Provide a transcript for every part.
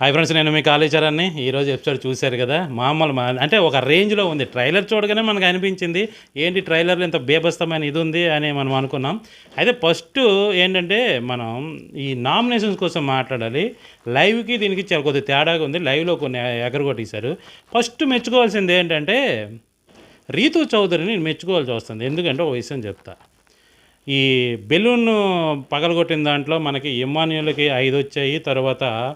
Hi friends నేను మీ కాళేశ్వరాన్ని ఈరోజు episode చూశారు కదా? మామూలు మా అంటే ఒక రేంజ్లో ఉంది. ట్రైలర్ చూడగానే మనకు అనిపించింది ఏంటి ట్రైలర్లో ఇంత బేబస్తమైన ఇది ఉంది? అని మనం అనుకున్నాం. అయితే ఫస్ట్ ఏంటంటే మనం ఈ నామినేషన్స్ కోసం మాట్లాడాలి. లైవ్కి దీనికి చాలా కొద్దిగా తేడాగా ఉంది. లైవ్లో కొన్ని ఎగరగొట్టేశారు. ఫస్ట్ మెచ్చుకోవాల్సింది ఏంటంటే రీతు చౌదరిని మెచ్చుకోవాల్సి వస్తుంది. ఎందుకంటే ఒక విషయం చెప్తా. ఈ బెలూన్ పగలగొట్టిన దాంట్లో మనకి ఇమాన్యులకి ఐదు వచ్చాయి తర్వాత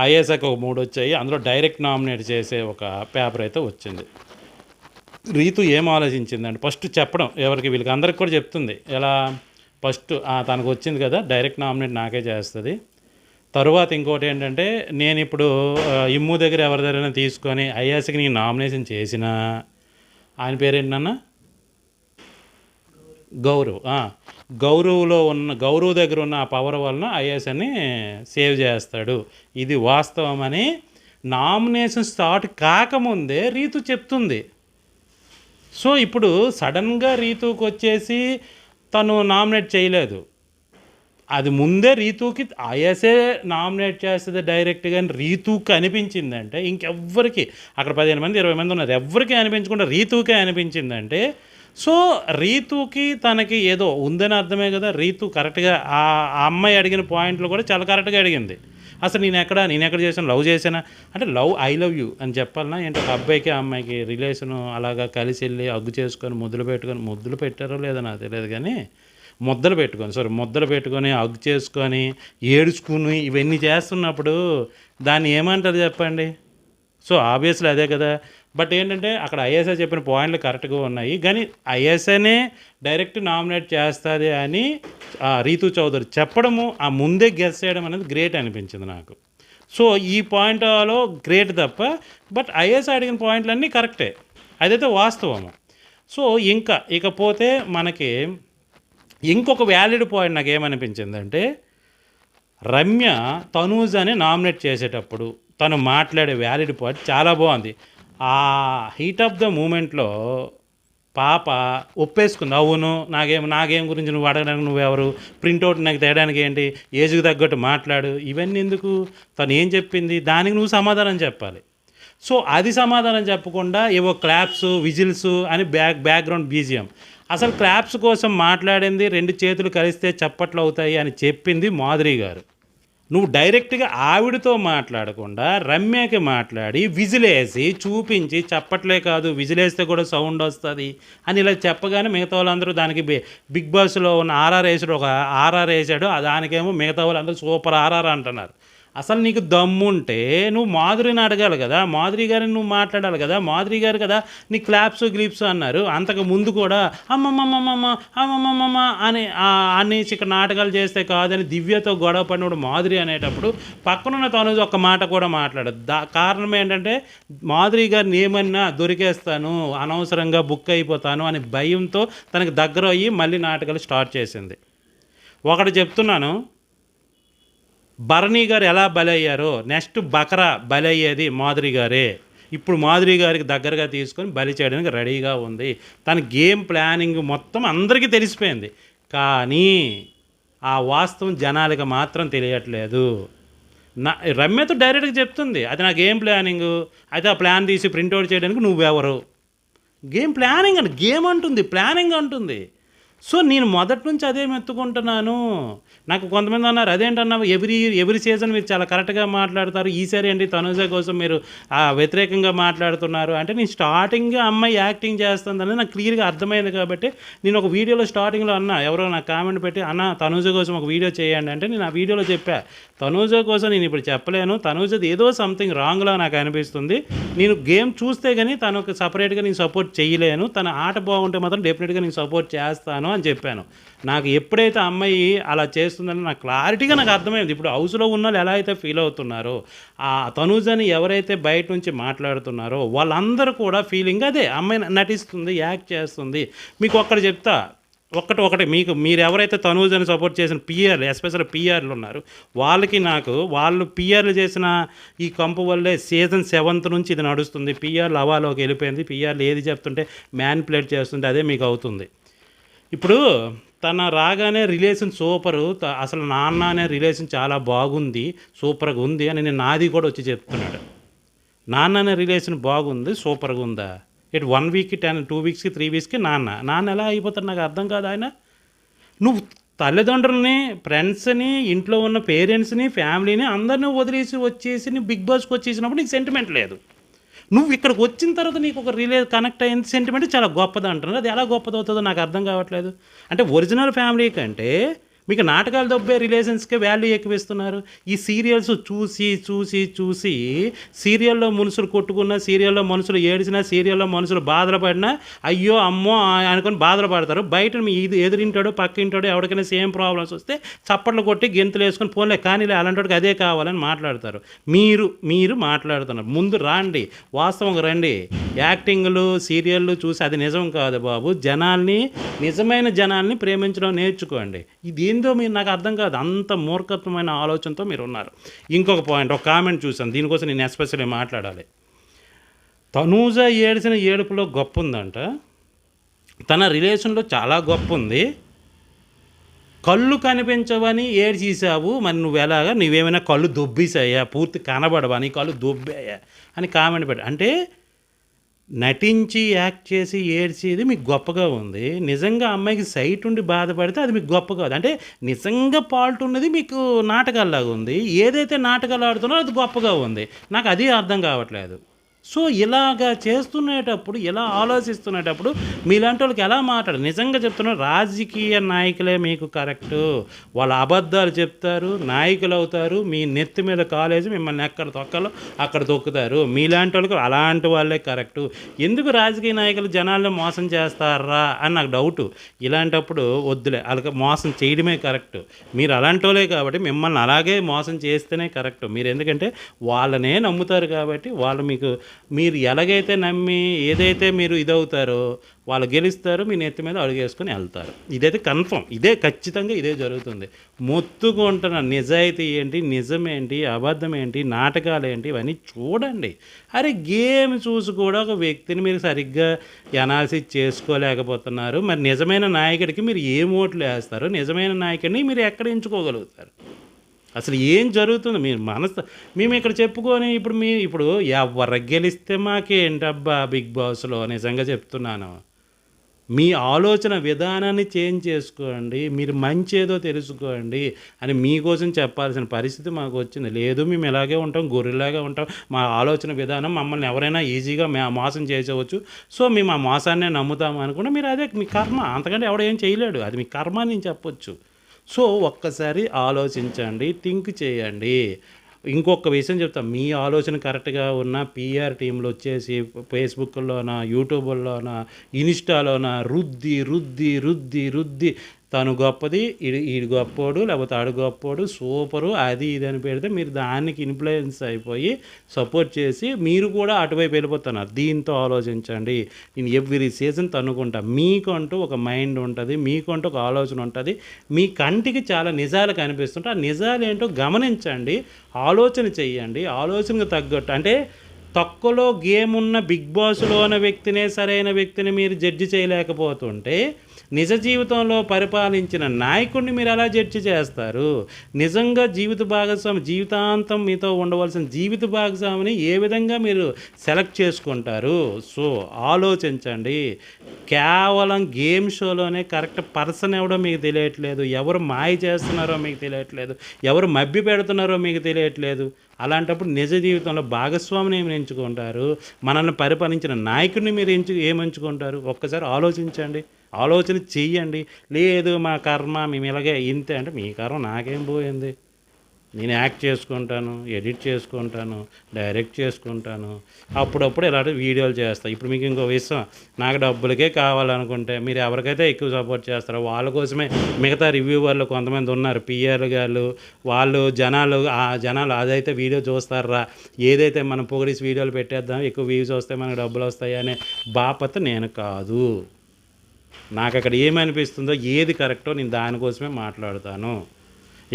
ఐఏఎస్ఐకి ఒక మూడు వచ్చాయి. అందులో డైరెక్ట్ నామినేట్ చేసే ఒక పేపర్ అయితే వచ్చింది. రీతు ఏం ఆలోచించిందండి ఫస్ట్ చెప్పడం ఎవరికి వీళ్ళకి అందరికి కూడా చెప్తుంది. ఎలా? ఫస్ట్ తనకు వచ్చింది కదా డైరెక్ట్ నామినేట్ నాకే చేస్తుంది. తరువాత ఇంకోటి ఏంటంటే నేను ఇప్పుడు ఇమ్ము దగ్గర ఎవరి దగ్గర తీసుకొని ఐఎస్కి నేను నామినేషన్ చేసినా ఆయన పేరేంటన్నా గౌరవ్. గౌరవ్లో ఉన్న గౌరవ్ దగ్గర ఉన్న ఆ పవర్ వలన ఐఏఎస్ని సేవ్ చేస్తాడు. ఇది వాస్తవమని నామినేషన్ స్టార్ట్ కాకముందే రీతు చెప్తుంది. సో ఇప్పుడు సడన్గా రీతుకి వచ్చేసి తను నామినేట్ చేయలేదు. అది ముందే రీతుకి ఐఎస్ఏ నామినేట్ చేస్తుంది డైరెక్ట్గా అని రీతుకి అనిపించిందంటే ఇంకెవ్వరికి అక్కడ పదిహేను మంది ఇరవై మంది ఉన్నారు ఎవరికి అనిపించకుండా రీతుకే అనిపించిందంటే సో రీతుకి తనకి ఏదో ఉందని అర్థమే కదా. రీతు కరెక్ట్గా ఆ అమ్మాయి అడిగిన పాయింట్లు కూడా చాలా కరెక్ట్గా అడిగింది. అసలు నేను ఎక్కడ నేను ఎక్కడ చేశాను లవ్ చేశానా? అంటే లవ్ ఐ లవ్ యూ అని చెప్పాలన్నా ఏంటో ఒక అబ్బాయికి ఆ అమ్మాయికి రిలేషన్ అలాగా కలిసి వెళ్ళి అగ్గు చేసుకొని ముద్దులు పెట్టుకొని ముద్దులు పెట్టారో లేదో నాకు తెలియదు కానీ ముద్దలు పెట్టుకొని సారీ ముద్దలు పెట్టుకొని అగ్గు చేసుకొని ఏడుచుకుని ఇవన్నీ చేస్తున్నప్పుడు దాన్ని ఏమంటారు చెప్పండి? సో ఆబ్వియస్లీ అదే కదా. బట్ ఏంటంటే అక్కడ ఐఎస్ఐ చెప్పిన పాయింట్లు కరెక్ట్గా ఉన్నాయి. కానీ ఐఎస్ఐనే డైరెక్ట్ నామినేట్ చేస్తుంది అని ఆ, రీతు చౌదరి చెప్పడము ఆ ముందే గెస్ చేయడం అనేది గ్రేట్ అనిపించింది నాకు. సో ఈ పాయింట్లో గ్రేట్ తప్ప బట్ ఐఎస్ఐ అడిగిన పాయింట్లన్నీ కరెక్టే. అదైతే వాస్తవము. సో ఇంకా ఇకపోతే మనకి ఇంకొక వ్యాలిడ్ పాయింట్ నాకు ఏమనిపించిందంటే రమ్య తనూజ్ అని నామినేట్ చేసేటప్పుడు తను మాట్లాడే వ్యాలిడ్ పాయింట్ చాలా బాగుంది. ఆ హీట్ ఆఫ్ ద మూమెంట్లో పాప ఒప్పేసుకుంది అవును నాకేం నాకేం గురించి నువ్వు అడగడానికి నువ్వెవరు ప్రింట్అవుట్ నాకు తేయడానికి ఏంటి? ఏజ్కి తగ్గట్టు మాట్లాడు. ఇవన్నీ ఎందుకు? తను ఏం చెప్పింది? దానికి నువ్వు సమాధానం చెప్పాలి. సో అది సమాధానం చెప్పకుండా ఏవో క్లాప్స్ విజిల్స్ అని బ్యాక్ బ్యాక్గ్రౌండ్ బీజియం. అసలు క్లాప్స్ కోసం మాట్లాడింది రెండు చేతులు కలిస్తే చప్పట్లు అవుతాయి అని చెప్పింది మాధురి గారు. నువ్వు డైరెక్ట్గా ఆవిడతో మాట్లాడకుండా రమ్యకి మాట్లాడి విజిలేసి చూపించి చప్పట్లే కాదు విజిలేస్తే కూడా సౌండ్ వస్తుంది అని ఇలా చెప్పగానే మిగతా వాళ్ళందరూ దానికి బి- బిగ్ బాస్లో ఉన్న ఆర్ఆర్ వేసాడు ఒక ఆర్ఆర్ వేసాడు ఆ దానికేమో మిగతా వాళ్ళందరూ సూపర్ ఆర్ఆర్ అంటున్నారు. అసలు నీకు దమ్ముంటే నువ్వు మాధురిని అడగాలి కదా. మాధురి గారిని నువ్వు మాట్లాడాలి కదా. మాధురి గారు కదా నీ క్లాప్స్ గ్లిప్స్ అన్నారు. అంతకు ముందు కూడా అమ్మమ్మమ్మమ్మ అమ్మమ్మమ్మ అని ఆ, అనేసి ఇక్కడ నాటకాలు చేస్తే కాదని దివ్యతో గొడవ పడినప్పుడు మాధురి అనేటప్పుడు పక్కనున్న తను ఒక మాట కూడా మాట్లాడదు. దా కారణం ఏంటంటే మాధురి గారిని ఏమన్నా దొరికేస్తాను అనవసరంగా బుక్ అయిపోతాను అనే భయంతో తనకు దగ్గర అయ్యి మళ్ళీ నాటకాలు స్టార్ట్ చేసింది. ఒకటి చెప్తున్నాను భరణి గారు ఎలా బలయ్యారో నెక్స్ట్ బకరా బలయ్యేది మాధురి గారే. ఇప్పుడు మాధురి గారికి దగ్గరగా తీసుకొని బలి చేయడానికి రెడీగా ఉంది. తన గేమ్ ప్లానింగ్ మొత్తం అందరికీ తెలిసిపోయింది. కానీ ఆ వాస్తవం జనాలకి మాత్రం తెలియట్లేదు. నా రమ్యతో డైరెక్ట్గా చెప్తుంది. అది నా గేమ్ ప్లానింగ్. అయితే ఆ ప్లాన్ తీసి ప్రింట్అవుట్ చేయడానికి నువ్వెవరు? గేమ్ ప్లానింగ్ అండి గేమ్ అంటుంది ప్లానింగ్ అంటుంది. సో నేను మొదటి నుంచి అదే మెత్తుకుంటున్నాను. నాకు కొంతమంది అన్నారు అదేంటన్నా ఎవ్రీ ఎవ్రీ సీజన్ మీరు చాలా కరెక్ట్గా మాట్లాడతారు. ఈసారి ఏంటి? తనుజ కోసం మీరు వ్యతిరేకంగా మాట్లాడుతున్నారు. అంటే నేను స్టార్టింగ్ అమ్మాయి యాక్టింగ్ చేస్తుందని నాకు క్లియర్గా అర్థమైంది కాబట్టి నేను ఒక వీడియోలో స్టార్టింగ్లో అన్నా ఎవరో నాకు కామెంట్ పెట్టి అన్న తనుజ కోసం ఒక వీడియో చేయండి. అంటే నేను ఆ వీడియోలో చెప్పా తనూజ కోసం నేను ఇప్పుడు చెప్పలేను. తనూజది ఏదో సంథింగ్ రాంగ్లా నాకు అనిపిస్తుంది. నేను గేమ్ చూస్తే కానీ తనకు సపరేట్గా నేను సపోర్ట్ చేయలేను. తన ఆట బాగుంటే మాత్రం డెఫినెట్గా నేను సపోర్ట్ చేస్తాను అని చెప్పాను. నాకు ఎప్పుడైతే అమ్మాయి అలా చేస్తుందని నాకు క్లారిటీగా నాకు అర్థమైంది. ఇప్పుడు హౌస్లో ఉన్న వాళ్ళు ఎలా అయితే ఫీల్ అవుతున్నారో ఆ తనూజని ఎవరైతే బయట నుంచి మాట్లాడుతున్నారో వాళ్ళందరూ కూడా ఫీలింగ్ అదే. అమ్మాయి నటిస్తుంది యాక్ట్ చేస్తుంది. మీకు ఒక్కడ చెప్తా. ఒక్కటి ఒకటి మీకు మీరు ఎవరైతే తనూజని సపోర్ట్ చేసిన పిఆర్లు ఎస్పెషల్ పిఆర్లు ఉన్నారు వాళ్ళకి నాకు వాళ్ళు పిఆర్లు చేసిన ఈ కంపు వల్లే సీజన్ సెవెంత్ నుంచి ఇది నడుస్తుంది. పిఆర్లు అవాలోకి వెళ్ళిపోయింది. పిఆర్లు ఏది చెప్తుంటే మ్యాన్పులేట్ చేస్తుంటే అదే మీకు అవుతుంది. ఇప్పుడు తన రాగానే రిలేషన్ సూపరు త- అసలు నాన్న అనే రిలేషన్ చాలా బాగుంది సూపర్గా ఉంది అని నేను నాది కూడా వచ్చి చెప్తున్నాడు. నాన్న అనే రిలేషన్ బాగుంది సూపర్గా ఉందా? ఇటు వన్ వీక్కి టెన్ టూ వీక్స్కి త్రీ వీక్స్కి నాన్న. నాన్న ఎలా అయిపోతారు నాకు అర్థం కాదు ఆయన. నువ్వు తల్లిదండ్రులని ఫ్రెండ్స్ని ఇంట్లో ఉన్న పేరెంట్స్ని ఫ్యామిలీని అందరినీ వదిలేసి వచ్చేసి నీ బిగ్ బాస్కి వచ్చేసినప్పుడు నీకు సెంటిమెంట్ లేదు. నువ్వు ఇక్కడికి వచ్చిన తర్వాత నీకు ఒక రిలే కనెక్ట్ అయిన సెంటిమెంట్ చాలా గొప్పది అంటున్నారు అది ఎలా గొప్పది అవుతుందో నాకు అర్థం కావట్లేదు. అంటే ఒరిజినల్ ఫ్యామిలీ కంటే మీకు నాటకాలు దొబ్బే రిలేషన్స్కే వాల్యూ ఎక్కువిస్తున్నారు? ఈ సీరియల్స్ చూసి చూసి చూసి సీరియల్లో మనుషులు కొట్టుకున్న సీరియల్లో మనుషులు ఏడిచినా సీరియల్లో మనుషులు బాధలు పడినా అయ్యో అమ్మో ఆ- అనుకొని బాధలు పడతారు. బయట మీ ఇది ఎదురింటాడో పక్క ఇంటాడో ఎవరికైనా సేమ్ ప్రాబ్లమ్స్ వస్తే చప్పట్లు కొట్టి గెంతులు వేసుకొని పోలే కానీ అలాంటి అదే కావాలని మాట్లాడతారు. మీరు మీరు మాట్లాడుతున్నారు. ముందు రాండి. వాస్తవం రండి. యాక్టింగ్లు సీరియళ్ళు చూసి అది నిజం కాదు బాబు. జనాల్ని నిజమైన జనాల్ని ప్రేమించడం నేర్చుకోండి. ఇది ఏందో మీరు నాకు అర్థం కాదు. అంత మూర్ఖత్వమైన ఆలోచనతో మీరు ఉన్నారు ఇంకొక పాయింట్ ఒక కామెంట్ చూసాను దీనికోసం నేను ఎస్పెషల్లీ మాట్లాడాలి. తనూజ ఏడిసిన ఏడుపులో గొప్ప ఉందంట తన రిలేషన్లో చాలా గొప్ప ఉంది కళ్ళు కనిపించవని ఏడ్చేసావు మరి నువ్వు ఎలాగా? నువ్వేమైనా కళ్ళు దొబ్బేసాయా పూర్తి కనబడవా? నీ కళ్ళు దొబ్బాయా? అని కామెంట్ పెట్టా. అంటే నటించి యాక్ట్ చేసి ఏడ్చేది మీకు గొప్పగా ఉంది. నిజంగా అమ్మాయికి సైట్ ఉండి బాధపడితే అది మీకు గొప్ప కాదు అంటే నిజంగా పాల్ట్ ఉన్నది మీకు నాటకాల్లాగా ఉంది. ఏదైతే నాటకాలు ఆడుతున్నారో అది గొప్పగా ఉంది. నాకు అది అర్థం కావట్లేదు. సో ఇలాగా చేస్తునేటప్పుడు ఇలా ఆలోచిస్తునేటప్పుడు మీలాంటి వాళ్ళకి ఎలా మాట్లాడు నిజంగా చెప్తున్నా రాజకీయ నాయకులే మీకు కరెక్టు. వాళ్ళ అబద్ధాలు చెప్తారు నాయకులు అవుతారు మీ నెత్తి మీద కాలేజీ మిమ్మల్ని ఎక్కడ తొక్కలో అక్కడ తొక్కుతారు. మీలాంటి వాళ్ళకి అలాంటి వాళ్ళే కరెక్టు. ఎందుకు రాజకీయ నాయకులు జనాల్ని మోసం చేస్తారా అని నాకు డౌటు. ఇలాంటప్పుడు వద్దులే వాళ్ళకి మోసం చేయడమే కరెక్ట్. మీరు అలాంటి వాళ్ళే కాబట్టి మిమ్మల్ని అలాగే మోసం చేస్తేనే కరెక్ట్. మీరు ఎందుకంటే వాళ్ళనే నమ్ముతారు కాబట్టి వాళ్ళు మీకు మీరు ఎలాగైతే నమ్మి ఏదైతే మీరు ఇదవుతారో వాళ్ళు గెలుస్తారు మీ నెత్తి మీద అడుగేసుకొని వెళ్తారు. ఇదైతే కన్ఫర్మ్. ఇదే ఖచ్చితంగా ఇదే జరుగుతుంది. మొత్తుకుంటున్న నిజాయితీ ఏంటి నిజమేంటి అబద్ధం ఏంటి నాటకాలు ఏంటి ఇవన్నీ చూడండి. అరే గేమ్ చూసి కూడా ఒక వ్యక్తిని మీరు సరిగ్గా ఎనాలిసిస్ చేసుకోలేకపోతున్నారు. మరి నిజమైన నాయకుడికి మీరు ఏ ఓట్లు వేస్తారు? నిజమైన నాయకుడిని మీరు ఎక్కడ ఎంచుకోగలుగుతారు? అసలు ఏం జరుగుతుంది? మీరు మనసు మేము ఇక్కడ చెప్పుకొని ఇప్పుడు మీ ఇప్పుడు ఎవరు గెలిస్తే మాకేంటబ్బా బిగ్ బాస్లో? నిజంగా చెప్తున్నాను. మీ ఆలోచన విధానాన్ని చేంజ్ చేసుకోండి. మీరు మంచి ఏదో తెలుసుకోండి అని మీకోసం చెప్పాల్సిన పరిస్థితి మాకు వచ్చింది. లేదు మేము ఇలాగే ఉంటాం గొర్రెలాగే ఉంటాం. మా ఆలోచన విధానం మమ్మల్ని ఎవరైనా ఈజీగా మే మోసం చేసేవచ్చు. సో మేము ఆ మోసాన్నే నమ్ముతాము అనుకుంటే మీరు అదే మీ కర్మ. అంతకంటే ఎవడేం చేయలేడు. అది మీ కర్మ నేను చెప్పొచ్చు. సో ఒక్కసారి ఆలోచించండి థింక్ చేయండి. ఇంకొక విషయం చెప్తా మీ ఆలోచన కరెక్ట్గా ఉన్న పిఆర్ టీంలు వచ్చేసి ఫేస్బుక్లోన యూట్యూబ్లోన ఇన్స్టాలోన రుద్ది రుద్ది రుద్ది రుద్ది తను గొప్పది ఈడు ఈడు గొప్పోడు లేకపోతే ఆడు గొప్పోడు సూపరు అది ఇది అని పెడితే మీరు దానికి ఇన్ఫ్లుయెన్స్ అయిపోయి సపోర్ట్ చేసి మీరు కూడా అటువైపు వెళ్ళిపోతున్నారు. దీంతో ఆలోచించండి. నేను ఎవ్రీ సీజన్ తన్నుకుంటా. మీకంటూ ఒక మైండ్ ఉంటుంది మీకంటూ ఒక ఆలోచన ఉంటుంది. మీ కంటికి చాలా నిజాలు కనిపిస్తుంటే ఆ నిజాలు ఏంటో గమనించండి ఆలోచన చెయ్యండి. ఆలోచనకు తగ్గట్టు అంటే తక్కువలో గేమ్ ఉన్న బిగ్ బాస్లో ఉన్న వ్యక్తినే సరైన వ్యక్తిని మీరు జడ్జి చేయలేకపోతుంటే నిజ జీవితంలో పరిపాలించిన నాయకుడిని మీరు ఎలా జడ్జి చేస్తారు? నిజంగా జీవిత భాగస్వామి జీవితాంతం మీతో ఉండవలసిన జీవిత భాగస్వామిని ఏ విధంగా మీరు సెలెక్ట్ చేసుకుంటారు? సో ఆలోచించండి. కేవలం గేమ్ షోలోనే కరెక్ట్ పర్సన్ ఎవడో మీకు తెలియట్లేదు ఎవరు మాయ చేస్తున్నారో మీకు తెలియట్లేదు ఎవరు మభ్య పెడుతున్నారో మీకు తెలియట్లేదు. అలాంటప్పుడు నిజ జీవితంలో భాగస్వామిని ఏమి ఎంచుకుంటారు? మనల్ని పరిపాలించిన నాయకుడిని మీరు ఎంచు ఏమంచుకుంటారు ఒక్కసారి ఆలోచించండి. ఆలోచన చెయ్యండి. లేదు మా కర్మ మేము ఇలాగే ఇంతే అంటే మీ కర్మ నాకేం పోయింది? నేను యాక్ట్ చేసుకుంటాను ఎడిట్ చేసుకుంటాను డైరెక్ట్ చేసుకుంటాను. అప్పుడప్పుడు ఇలాంటి వీడియోలు చేస్తాను ఇప్పుడు మీకు ఇంకో విషయం నాకు డబ్బులకే కావాలనుకుంటే మీరు ఎవరికైతే ఎక్కువ సపోర్ట్ చేస్తారో వాళ్ళ కోసమే మిగతా రివ్యూవర్లు కొంతమంది ఉన్నారు. పిఆర్ గారు వాళ్ళు జనాలు ఆ జనాలు అదైతే వీడియో చూస్తారా? ఏదైతే మనం పొగిడిసి వీడియోలు పెట్టేద్దాం ఎక్కువ వ్యూస్ వస్తే మనకు డబ్బులు వస్తాయి అనే బాపత నేను కాదు. నాకు అక్కడ ఏమనిపిస్తుందో ఏది కరెక్టో నేను దానికోసమే మాట్లాడతాను.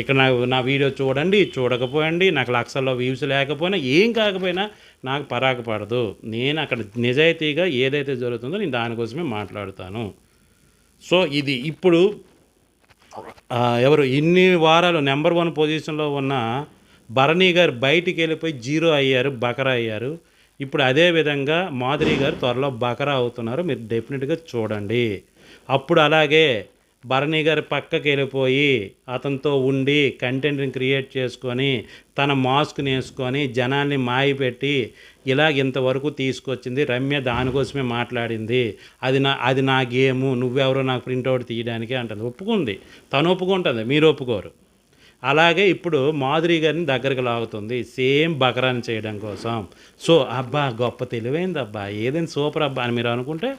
ఇక్కడ నా నా వీడియో చూడండి చూడకపోయండి నాకు లక్షల్లో వ్యూస్ లేకపోయినా ఏం కాకపోయినా నాకు పరాకు పడదు. నేను అక్కడ నిజాయితీగా ఏదైతే జరుగుతుందో నేను దానికోసమే మాట్లాడుతాను. సో ఇది ఇప్పుడు ఎవరు ఇన్ని వారాలు నెంబర్ వన్ పొజిషన్లో ఉన్న భరణి గారు బయటికి వెళ్ళిపోయి జీరో అయ్యారు బకరా అయ్యారు. ఇప్పుడు అదే విధంగా మాధురి గారు త్వరలో బకరా అవుతున్నారు. మీరు డెఫినెట్గా చూడండి. అప్పుడు అలాగే భరణి గారి పక్కకి వెళ్ళిపోయి అతనితో ఉండి కంటెంట్ని క్రియేట్ చేసుకొని తన మాస్క్ని వేసుకొని జనాల్ని మాయపెట్టి ఇలా ఇంతవరకు తీసుకొచ్చింది రమ్య దానికోసమే మాట్లాడింది. అది నా అది నా గేము నువ్వెవరో నాకు ప్రింట్అవుట్ తీయడానికి అంటుంది. ఒప్పుకుంది. తను ఒప్పుకుంటుంది. మీరు ఒప్పుకోరు. అలాగే ఇప్పుడు మాధురి గారిని దగ్గరికి లాగుతుంది. సేమ్ బకరాన్ని చేయడం కోసం. సో అబ్బా గొప్ప తెలివైంది అబ్బా ఏదైనా సూపర్ అబ్బా అని మీరు అనుకుంటే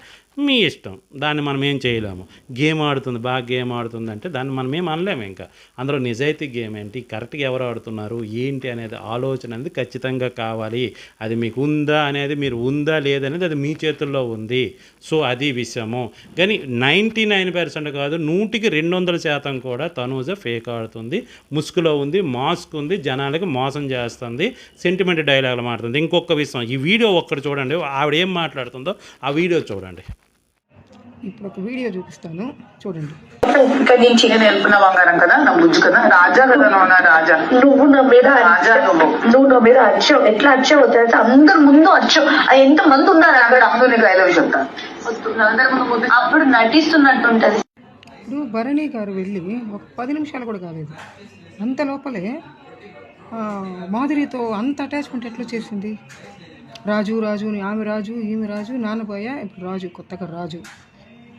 మీ ఇష్టం. దాన్ని మనం ఏం చేయలేము. గేమ్ ఆడుతుంది బాగా గేమ్ ఆడుతుంది అంటే దాన్ని మనం ఏం అనలేము ఇంకా. అందులో నిజాయితీ గేమ్ ఏంటి కరెక్ట్గా ఎవరు ఆడుతున్నారు ఏంటి అనేది ఆలోచన అనేది ఖచ్చితంగా కావాలి. అది మీకు ఉందా అనేది మీరు ఉందా లేదనేది అది మీ చేతుల్లో ఉంది. సో అది విషయము. కానీ నైంటీ నైన్ పర్సెంట్ కాదు నూటికి రెండు వందల శాతం కూడా తనూజ ఫేక్ ఆడుతుంది. ముసుగులో ఉంది మాస్క్ ఉంది జనాలకి మోసం చేస్తుంది సెంటిమెంట్ డైలాగులు మాట్లాడుతుంది ఇంకొక విషయం ఈ వీడియో ఒక్కటి చూడండి ఆవిడ ఏం మాట్లాడుతుందో ఆ వీడియో చూడండి. ఇప్పుడు ఒక వీడియో చూపిస్తాను. చూడండి. ఇక్కడ నుంచి నేను వెళ్ళిన కదా? నా బుజ్జు కదా? రాజా కదా నువ్వు నా రాజా? నువ్వు నా మీద రాజా. నువ్వు. నువ్వు నా మీద అరిచావు. ఎట్లా అరిచావు తెలుసా? అందరు ముందు ఆ ఎంత మంది ఉన్నారు అక్కడ అప్పుడు నీకు ఐ లవ్ చెప్తా అందరి ముందు. అప్పుడు నటిస్తున్నట్టుంటది. ఇప్పుడు భరణి గారు వెళ్ళి ఒక పది నిమిషాలు కూడా కాలేదు. అంత లోపలే మాధురితో అంత అటాచ్మెంట్ ఎట్లా చేసింది రాజు రాజు అని ఆమె రాజు ఈమె రాజు నాన్నబోయ ఇప్పుడు రాజు కొత్తగా రాజు.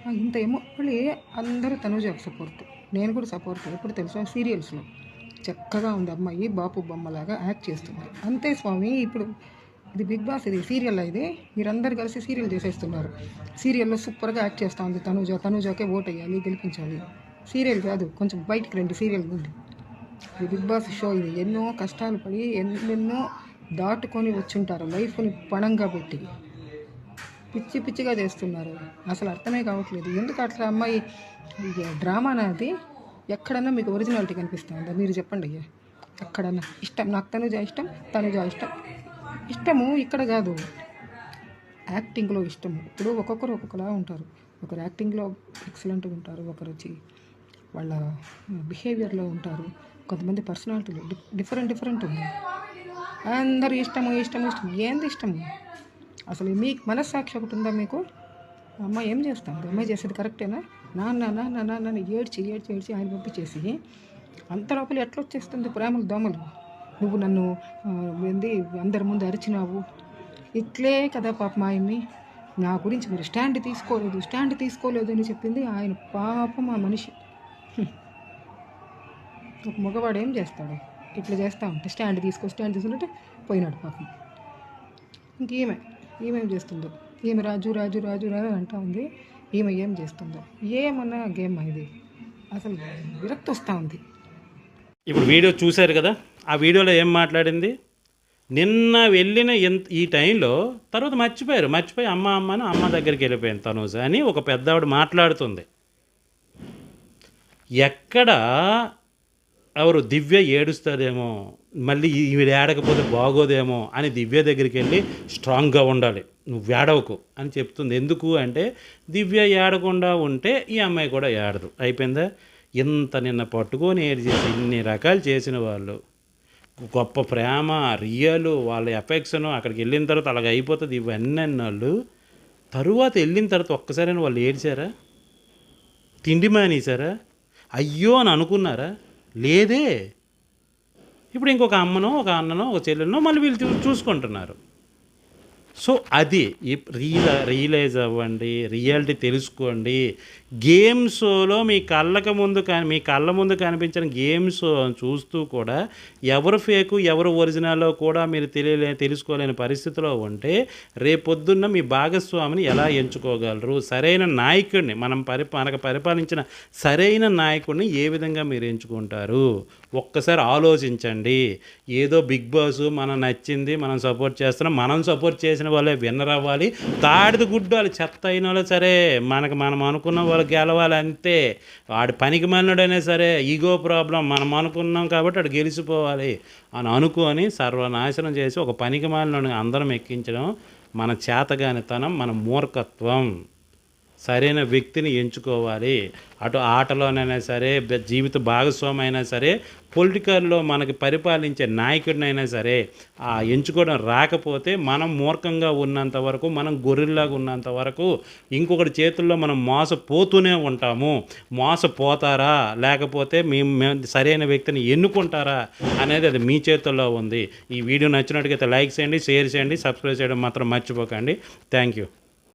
ఇంత ఏమో. మళ్ళీ అందరూ తనుజకు సపోర్ట్ నేను కూడా సపోర్ట్ ఎప్పుడు తెలుసా? సీరియల్స్లో చక్కగా ఉంది అమ్మాయి బాపు బొమ్మలాగా యాక్ట్ చేస్తుంది అంతే స్వామి ఇప్పుడు ఇది బిగ్ బాస్ ఇది సీరియల్ ఇది. మీరందరు కలిసి సీరియల్ చేసేస్తున్నారు. సీరియల్లో సూపర్గా యాక్ట్ చేస్తూ ఉంది తనుజ. తనుజకే ఓట్ వేయాలి గెలిపించాలి. సీరియల్ కాదు కొంచెం బయటికి రండి సీరియల్ ఉంది ఇది బిగ్ బాస్ షో ఇది. ఎన్నో కష్టాలు పడి ఎన్నెన్నో దాటుకొని వచ్చుంటారు. లైఫ్ని పణంగా పెట్టి. పిచ్చి పిచ్చిగా చేస్తున్నారు. అసలు అర్థమే కావట్లేదు. ఎందుకు అట్లా అమ్మాయి డ్రామా అనేది ఎక్కడన్నా మీకు ఒరిజినాలిటీ కనిపిస్తుందా మీరు చెప్పండి అయ్యా. ఎక్కడన్నా. ఇష్టం. నాకు తనుజ ఇష్టం తనుజ ఇష్టం. ఇష్టము ఇక్కడ కాదు. యాక్టింగ్లో ఇష్టము. ఇప్పుడు ఒక్కొక్కరు ఒక్కొక్కలా ఉంటారు. ఒకరు యాక్టింగ్లో ఎక్సలెంట్గా ఉంటారు ఒకరు వచ్చి వాళ్ళ బిహేవియర్లో ఉంటారు. కొంతమంది పర్సనాలిటీలు డిఫరెంట్ డిఫరెంట్ ఉంది. అందరు ఇష్టము ఇష్టము ఇష్టం ఏంది ఇష్టము? అసలు మీకు మనస్సాక్షి ఒకటి ఉందా మీకు? అమ్మ ఏం చేస్తాం అమ్మాయి చేసేది కరెక్టేనా నాన్న నాన్న నాన్న నన్ను ఏడ్చి ఏడ్చి ఏడ్చి ఆయన పంపించేసి అంత లోపల ఎట్లా వచ్చేస్తుంది ప్రేమలు దోమలు? నువ్వు నన్ను ఏంది అందరి ముందు అరిచినావు. ఇట్లే కదా పాపం ఆయన్ని. నా గురించి మీరు స్టాండ్ తీసుకోలేదు స్టాండ్ తీసుకోలేదు అని చెప్పింది ఆయన పాపం ఆ మనిషి. ఒక మగవాడు ఏం చేస్తాడు? ఇట్లా చేస్తా ఉంటే స్టాండ్ తీసుకో స్టాండ్ తీసుకుంటే పోయినాడు పాపం. ఇంకేమే? ఈమె చేస్తుందో. ఈమె రాజు రాజు రాజు రాజు అంటా ఉంది. ఈమె ఏం చేస్తుందో. ఏమన్నా గేమ్ ఇది. అసలు విరక్తి వస్తూ ఉంది. ఇప్పుడు వీడియో చూశారు కదా ఆ వీడియోలో ఏం మాట్లాడింది? నిన్న వెళ్ళిన ఎంత ఈ టైంలో తర్వాత మర్చిపోయారు. మర్చిపోయి అమ్మ అమ్మను అమ్మ దగ్గరికి వెళ్ళిపోయింది తనూజ అని ఒక పెద్దవాడు మాట్లాడుతుంది. ఎక్కడ ఎవరు దివ్య ఏడుస్తుందేమో మళ్ళీ ఈవిడ ఏడకపోతే బాగోదేమో అని దివ్య దగ్గరికి వెళ్ళి స్ట్రాంగ్గా ఉండాలి. నువ్వు ఏడవకు అని చెప్తుంది. ఎందుకు అంటే దివ్య ఏడకుండా ఉంటే ఈ అమ్మాయి కూడా ఏడదు. అయిపోయిందా? ఇంత నిన్న పట్టుకొని ఏడు చేసి ఇన్ని రకాలు చేసిన వాళ్ళు గొప్ప ప్రేమ రియలు వాళ్ళ ఎఫెక్షన్ అక్కడికి వెళ్ళిన తర్వాత అలాగ అయిపోతుంది. ఇవన్నీ అన్నాళ్ళు తరువాత వెళ్ళిన తర్వాత ఒక్కసారైనా వాళ్ళు ఏడ్చారా? తిండి మానేశారా? అయ్యో అని అనుకున్నారా? లేదే. ఇప్పుడు ఇంకొక అమ్మనో ఒక అన్ననో ఒక చెల్లెనో మళ్ళీ వీళ్ళు చూ- చూసుకుంటున్నారు. సో అది రియల్ రియలైజ్ అవ్వండి రియాలిటీ తెలుసుకోండి. గేమ్ షోలో మీ కళ్ళకు ముందు కానీ మీ కళ్ళ ముందు కనిపించిన గేమ్ షో చూస్తూ కూడా ఎవరు ఫేకు ఎవరు ఒరిజినల్లో కూడా మీరు తెలియలే తెలుసుకోలేని పరిస్థితిలో ఉంటే రేపొద్దున్న మీ భాగస్వామిని ఎలా ఎంచుకోగలరు? సరైన నాయకుడిని మనం పరి మనకు పరిపాలించిన సరైన నాయకుడిని ఏ విధంగా మీరు ఎంచుకుంటారు? ఒక్కసారి ఆలోచించండి. ఏదో బిగ్ బాస్ మనం నచ్చింది మనం సపోర్ట్ చేస్తున్నాం మనం సపోర్ట్ చేసిన వాళ్ళే విన్నర్ అవ్వాలి. తాడిది గుడ్డు వాళ్ళు చెత్త అయిన వాళ్ళు సరే మనకు మనం అనుకున్న వాళ్ళు గెలవాలి అంతే. వాడి పనికి మనడైనా సరే ఈగో ప్రాబ్లం మనం అనుకున్నాం కాబట్టి వాడు గెలిచిపోవాలి అని అనుకొని సర్వనాశనం చేసి ఒక పనికి మాలిన అందరం ఎక్కించడం మన చేతగానితనం మన మూర్ఖత్వం. సరైన వ్యక్తిని ఎంచుకోవాలి. అటు ఆటలోనైనా సరే జీవిత భాగస్వామి అయినా సరే పొలిటికల్లో మనకి పరిపాలించే నాయకుడినైనా సరే ఆ ఎంచుకోవడం రాకపోతే మనం మూర్ఖంగా ఉన్నంత వరకు మనం గొర్రెల్లాగా ఉన్నంత వరకు ఇంకొకటి చేతుల్లో మనం మోసపోతూనే ఉంటాము. మోసపోతారా? లేకపోతే మేము మేము సరైన వ్యక్తిని ఎన్నుకుంటారా? అనేది అది మీ చేతుల్లో ఉంది. ఈ వీడియో నచ్చినట్టుగా లైక్ చేయండి షేర్ చేయండి సబ్స్క్రైబ్ చేయడం మాత్రం మర్చిపోకండి. Thank you